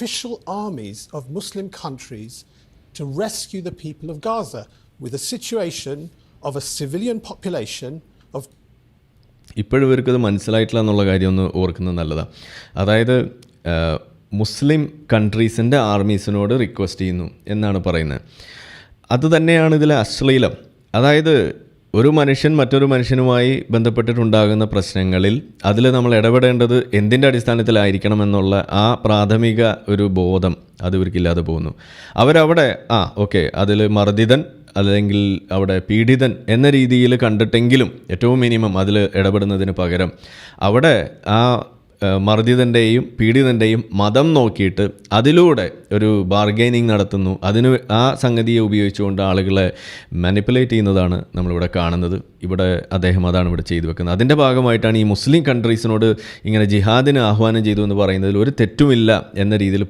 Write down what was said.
official armies of Muslim countries to rescue the people of Gaza with a situation of a civilian population of ഇപ്പോഴും ഇവർക്കത് മനസ്സിലായിട്ടില്ല എന്നുള്ള കാര്യം ഒന്ന് ഓർക്കുന്നത് നല്ലതാണ് അതായത് മുസ്ലിം കൺട്രീസിന്റെ ആർമീസിനോട് റിക്വസ്റ്റ് ചെയ്യുന്നു എന്നാണ് പറയുന്നത്. അതുതന്നെയാണ് ഇതിലെ അശ്ലീലം. അതായത് ഒരു മനുഷ്യൻ മറ്റൊരു മനുഷ്യനുമായി ബന്ധപ്പെട്ടിട്ടുണ്ടാകുന്ന പ്രശ്നങ്ങളിൽ അതിൽ നമ്മൾ ഇടപെടേണ്ടത് എന്തിന്റെ അടിസ്ഥാനത്തിലായിരിക്കണം എന്നുള്ള ആ പ്രാഥമിക ഒരു ബോധം അത് ഇവർക്കില്ലാതെ പോകുന്നു. അവരവിടെ ആ ഓക്കെ അതിൽ മർദ്ദിതൻ അല്ലെങ്കിൽ അവിടെ പീഡിതൻ എന്ന രീതിയിൽ കണ്ടിട്ടെങ്കിലും ഏറ്റവും മിനിമം അതിൽ ഇടപെടുന്നതിന് പകരം അവിടെ ആ മർദ്ദിതന്റെയും പീഡിതന്റെയും മതം നോക്കിയിട്ട് അതിലൂടെ ഒരു ബാർഗെയിനിങ് നടത്തുന്നു. അതിന് ആ സംഗതിയെ ഉപയോഗിച്ചുകൊണ്ട് ആളുകളെ മാനിപ്പുലേറ്റ് ചെയ്യുന്നതാണ് നമ്മളിവിടെ കാണുന്നത്. ഇവിടെ അദ്ദേഹം അതാണ് ഇവിടെ ചെയ്തു വെക്കുന്നത്. അതിന്റെ ഭാഗമായിട്ടാണ് ഈ മുസ്ലിം കൺട്രീസിനോട് ഇങ്ങനെ ജിഹാദിന് ആഹ്വാനം ചെയ്തു എന്ന് പറയുന്നതിൽ ഒരു തെറ്റുമില്ല എന്ന രീതിയിൽ